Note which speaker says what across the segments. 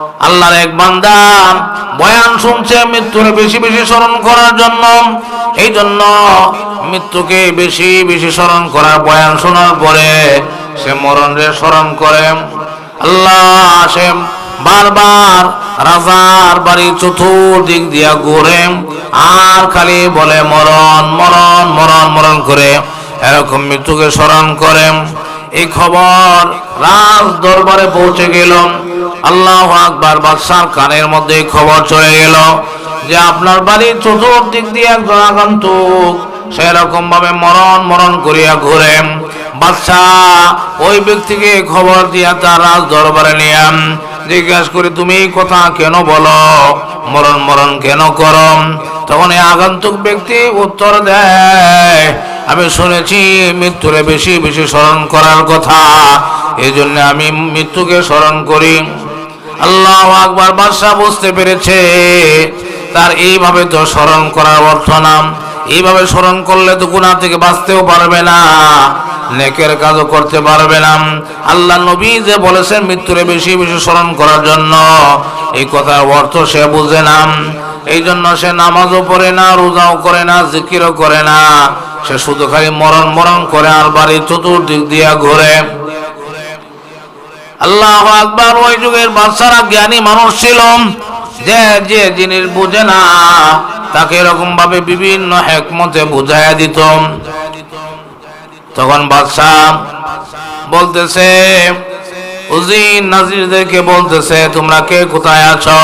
Speaker 1: আল্লাহর এক বান্দা বয়ান শুনছে মৃত্যুর বেশি বেশি স্মরণ করার জন্য। এই জন্য মৃত্যুকে বেশি বেশি স্মরণ করার বয়ান শোনার পরে সে মরণরে স্মরণ করে। আল্লাহ সে বারবার রাজার বাড়ি চতুর্দিক দিয়া ঘুরে আর খালি বলে, মরণ মরণ মরণ মরণ করে এরকম মৃত্যুকে স্মরণ করে। এই খবর রাজ দরবারে পৌঁছে গেল আল্লাহ আকবার বাদশার কানের মধ্যে খবর চলে গেল যে আপনার বাড়ির চতুর্দিক দিয়ে একজন আগন্তুক, সেরকম ভাবে মরণ মরণ করিয়া ঘুরে বাদশাহ ওই ব্যক্তিকে খবর দিয়া তার রাজ দরবারে নিয়াম জিজ্ঞাসা করি, তুমি কথা কেন বলো? মরণ মরণ কেন করম তখন এই আগন্তুক ব্যক্তি উত্তর দেয় আমি শুনেছি মৃত্যুরে বেশি বেশি স্মরণ করার কথা। এই জন্য আমি মৃত্যুকে স্মরণ করি। আল্লাহ আকবার, বাদশাহ বুঝতে পেরেছে তার এইভাবে তো স্মরণ করার অর্থ নাম। এইভাবে স্মরণ করলে তো গুণা থেকে বাঁচতেও পারবে না, নেকের কাজও করতে পারবে না। আল্লাহ নবী যে বলেছেন মৃত্যুরে বেশি বেশি স্মরণ করার জন্য, এই কথার অর্থ সে বুঝে না। এই জন্য সে নামাজও পড়ে না, রোজাও করে না, জিকিরও করে না। সে শুধু খালি মরণ মরণ করে আর বাড়ি চতুর্দিক দিয়া ঘুরে। আল্লাহ আকবার ওই যুগের বাচ্চারা জ্ঞানী মানুষ ছিল। যে যে জিনিস বুঝে না, তাকে এরকম ভাবে বিভিন্ন হেকমতে বুঝাইয়া দিত। তখন বাদশাহ বলতেছে উজিন নাজিরদেরকে বলতেছে, তোমরা কে কোথায় আছো?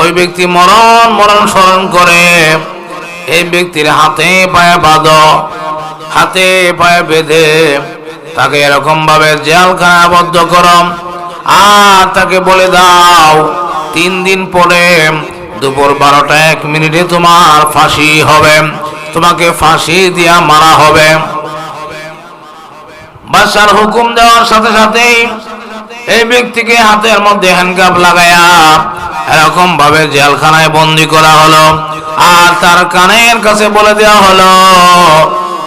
Speaker 1: ওই ব্যক্তি মরণ মরণ স্মরণ করে এই ব্যক্তির হাতে পায়ে বাঁধ, হাতে পায়ে বেঁধে তাকে এরকম ভাবে জেলখানা আবদ্ধ করো। আর তাকে বলে দাও, তিন দিন পরে দুপুর বারোটা এক মিনিটে তোমার ফাঁসি হবে। তোমাকে ফাঁসি দিয়া মারা হবে। বাদশার হুকুম দেওয়ার সাথে সাথেই এই ব্যক্তিকে হাতের মধ্যে হ্যান্ডকাপ লাগায়া এরকম ভাবে জেলখানায় বন্দি করা হলো। আর তার কানের কাছে বলে দেওয়া হলো,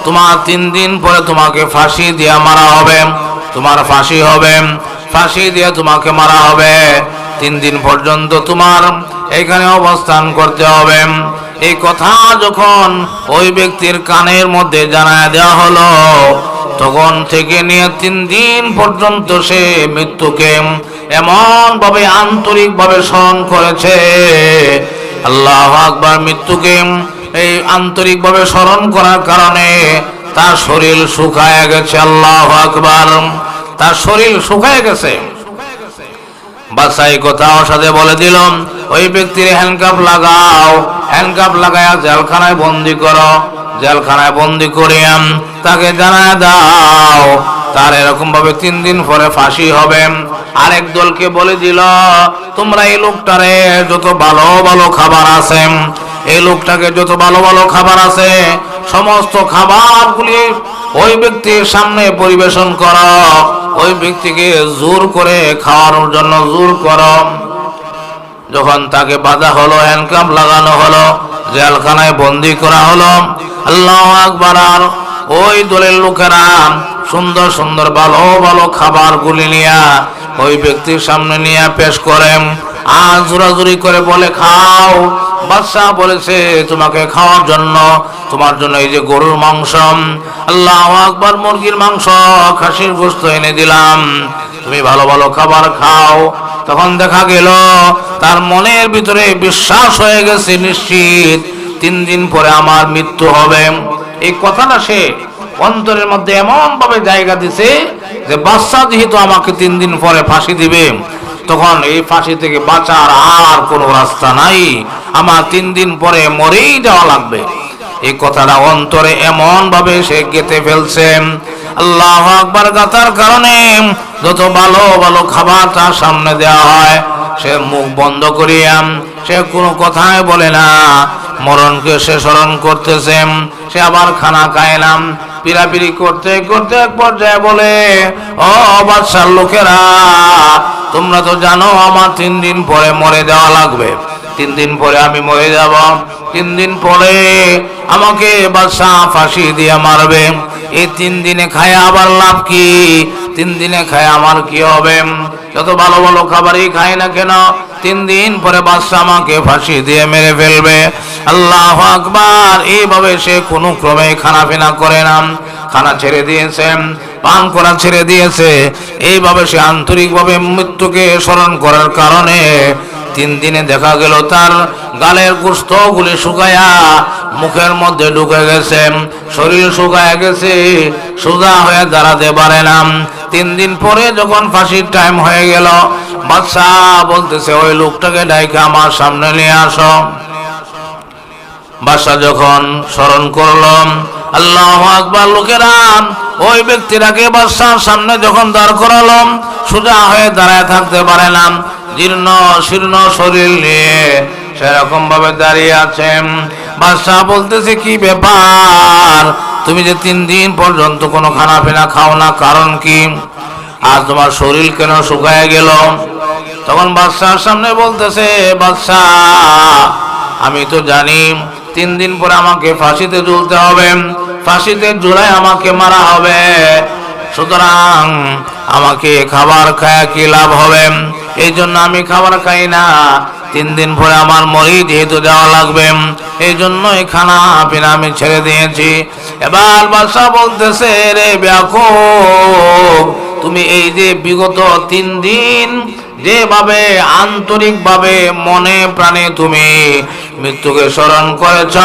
Speaker 1: তোমার তিন দিন পরে তোমাকে ফাঁসি দিয়া মারা হবে। তোমার ফাঁসি হবে। ফাঁসি দিয়ে তোমাকে মারা হবে। তিন দিন পর্যন্ত তোমার এখানে অবস্থান করতে হবে। এই কথা যখন ওই ব্যক্তির কানের মধ্যে জানায় দেওয়া হলো তখন থেকে নিয়ে তিন দিন পর্যন্ত সে মৃত্যুকে এমন ভাবে আন্তরিক ভাবে স্মরণ করেছে। আল্লাহ আকবার মৃত্যুকে এই আন্তরিক ভাবে স্মরণ করার কারণে তার শরীর শুকায় গেছে, আল্লাহ আকবার। তার শরীর শুকায় গেছে। বাসাই কথা ওর সাথে বলে দিলাম ওই ব্যক্তির হ্যান্ডকাপ লাগাও হ্যান্ডকাপ লাগায়া জেলখানায় বন্দি করো। জেলখানায় বন্দি করিয়াম। তাকে জানায় দাও, তার এরকম ভাবে তিন দিন পরে ফাঁসি হবে। আরেক দলকে বলে দিল, তোমরা এই লোকটারে যত ভালো ভালো খাবার আছে, এই লোকটাকে যত ভালো ভালো খাবার আছে, সমস্ত খাবারগুলি ওই ব্যক্তির সামনে পরিবেশন করো। ওই ব্যক্তিকে জোর করে খাওয়ানোর জন্য জোর করো। যখন তাকে বাধা হলো হ্যান্ডকাপ লাগানো হলো, জেলখানায় বন্দি করা হলো, আল্লাহ আকবার। আর ওই দলের লোকেরা সুন্দর সুন্দর ভালো ভালো খাবার গুলি নিয়া ওই ব্যক্তির সামনে নিয়ে পেশ করেন আর জোরাজুরি করে বলে, খাও। বাদশাহ বলেছে, তোমাকে খাওয়ার জন্য, তোমার জন্য এই যে গরুর মাংস, আল্লাহ আকবার, মুরগির মাংস, খাসির গোস্ত এনে দিলাম। তুমি ভালো ভালো খাবার খাও। তখন দেখা গেল, তার মনের ভিতরে বিশ্বাস হয়ে গেছে নিশ্চিত, তিন দিন পরে আমার মৃত্যু হবে। এই কথাটা সে অন্তরের মধ্যে এমন ভাবে জায়গা দিছে যে বাচ্চা যেহেতু আমাকে তিন দিন পরে ফাঁসি দিবে, তখন এই ফাঁসি থেকে বাঁচার আর কোনো রাস্তা নাই। আমার তিন দিন পরে মরেই যাওয়া লাগবে। এই কথাটা অন্তরে এমন ভাবে সে গেতে ফেলছে। আল্লাহ আকবার গাতার কারণে যত ভালো ভালো খাবার তার সামনে দেওয়া হয়, সে মুখ বন্ধ করিয়া সে কোনো কথাই বলে না। মরণকে সে স্মরণ করতেছে, সে আবার খানা খাইলাম পিরাপিরি করতে করতে এক পর্যায়ে বলে, ও বাদশার লোকেরা, তোমরা তো জানো আমার তিন দিন পরে মরে দেওয়া লাগবে। তিন দিন পরে আমি মরে যাব। তিন দিন পরে আমাকে বাদশাহ ফাঁসি দিয়ে মারবে। এই তিন দিনে খায় আবার লাভ কি? তিন দিনে খায় আমার কি হবে? যত ভালো ভালো খাবারই খাই না কেন, তিন দিন পরে বাদশাহ আমাকে ফাঁসি দিয়ে মেরে ফেলবে। আল্লাহ আকবার। এইভাবে সে কোনো ক্রমে খানা পিনা করে না। খানা ছেড়ে দিয়েছে, পান করা ছেড়ে দিয়েছে। এইভাবে সে আন্তরিকভাবে মৃত্যুকে স্মরণ করার কারণে তিন দিনে দেখা গেল তার গালের গুলি শুকায়া মুখের মধ্যে ঢুকে গেছে, শরীর শুকায় গেছে, সোজা হয়ে দাঁড়াতে পারে না। তিন দিন পরে যখন ফাঁসির টাইম হয়ে গেল, বাদশাহ বলতেছে, ওই লোকটাকে ডাইকে আমার সামনে নিয়ে আসো। বাদশা যখন স্মরণ করলাম আল্লাহ আকবার, লোকেরা, ওই ব্যক্তিটাকে বাদশার সামনে যখন দাঁড় করালাম সোজা হয়ে দাঁড়ায় থাকতে পারে না। জীর্ণ, শীর্ণ শরীর নিয়ে সেরকম ভাবে দাঁড়িয়ে আছেন। বাদশাহ বলতেছে, কি ব্যাপার? তুমি যে তিন দিন পর্যন্ত কোনো খানা পিনা খাও না, কারণ কি? আজ তোমার শরীর কেন শুকায় গেল? তখন বাদশার সামনে বলতেছে, বাদশাহ, আমি তো জানি তিন দিন পরে আমাকে ফাঁসিতে ঝুলতে হবে। ফাঁসিতে ঝুলাই আমাকে মারা হবে। সুতরাং আমাকে খাবার খায় কি লাভ হবে? এই জন্য আমি খাবার খাই না। তিন দিন পরে আমার মরি যেহেতু দেওয়া লাগবে। এই জন্যই খানা পিনা আমি ছেড়ে দিয়েছি। এবার বাসা বলতেছে, রে ব্যাকুব, তুমি এই যে বিগত তিন দিন যেভাবে আন্তরিকভাবে মনে প্রাণে তুমি মৃত্যুকে স্মরণ করেছ,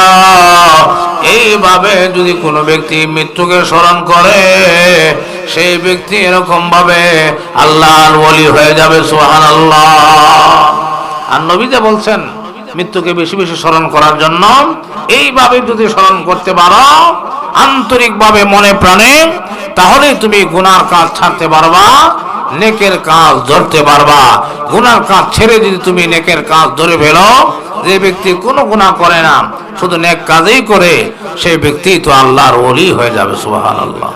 Speaker 1: এইভাবে যদি কোনো ব্যক্তি মৃত্যুকে স্মরণ করে সেই ব্যক্তি এরকম ভাবে আল্লাহর ওলি হয়ে যাবে সোহান আল্লাহ আর নবীতে বলছেন, মৃত্যুকে বেশি বেশি স্মরণ করার জন্য, এইভাবে যদি স্মরণ করতে পারো, আন্তরিকভাবে মনে প্রাণে তাহলে তুমি গুনার কাজ ছাড়তে পারবা, নেকের কাজ ধরতে পারবা। গুনার কাজ ছেড়ে যদি তুমি নেকের কাজ ধরে ফেলো, যে ব্যক্তি কোনো গুণা করে না, শুধু নেক কাজেই করে, সেই ব্যক্তি তো আল্লাহর ওলি হয়ে যাবে, সুবহানাল্লাহ।